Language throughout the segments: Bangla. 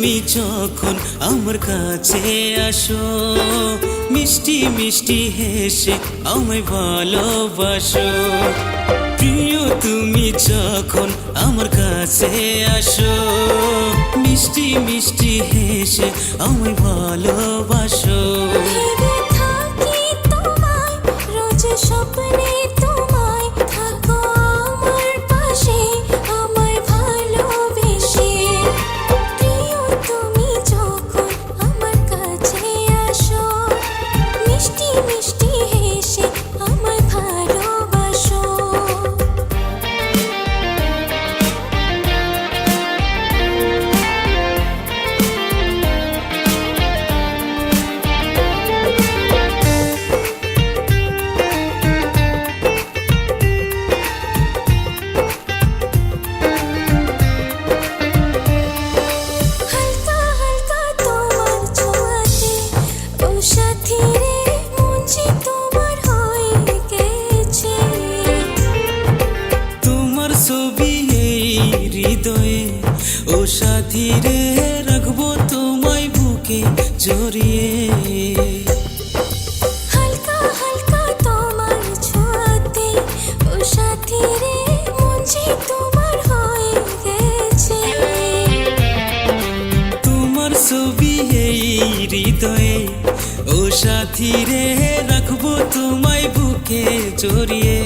যখন আমার কাছে আসো, মিষ্টি মিষ্টি হেসে আমায় ভালোবাসো। প্রিয়, তুমি যখন আমার কাছে আসো, মিষ্টি মিষ্টি হেসে আমায় ভালোবাসো। রে রাখব তোমায় বুকে জড়িয়ে। হালকা হালকা তোমার ছোঁয়াতে ও সাথী রে মন যে তোমার হয়ে গেছে। তোমার ছবি এই হৃদয়ে ও সাথী রে রাখব তোমায় বুকে জড়িয়ে।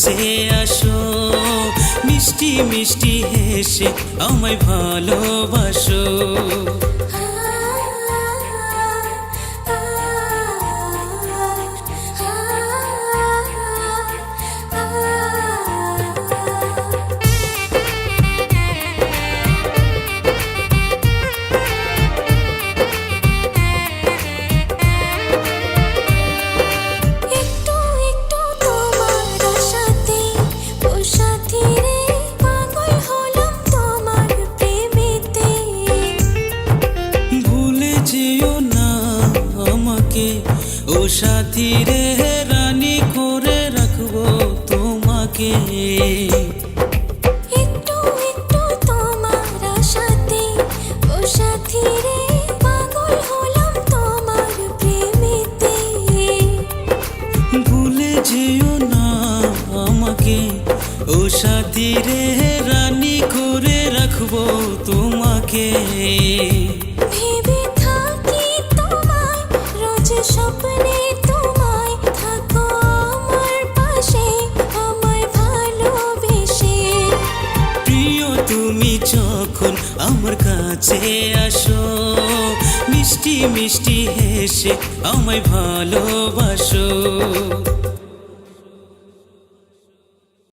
কাছে আসো মিষ্টি মিষ্টি হেসে আমায় ভালোবাসো। আমাকে ও সাথী রে রানী করে রাখব তোমাকে। একটু একটু তোমার আশাতে। ও সাথী রে পাগল হলাম তোমার প্রেমেতে। ভুলে যেও না আমাকে। ও সাথী রে রানী করে রাখব তোমাকে। স্বপ্নে তোমায় থাকো আমার তুমি যখন আমার কাছে আসো মিষ্টি মিষ্টি হেসে আমায় ভালোবাসো।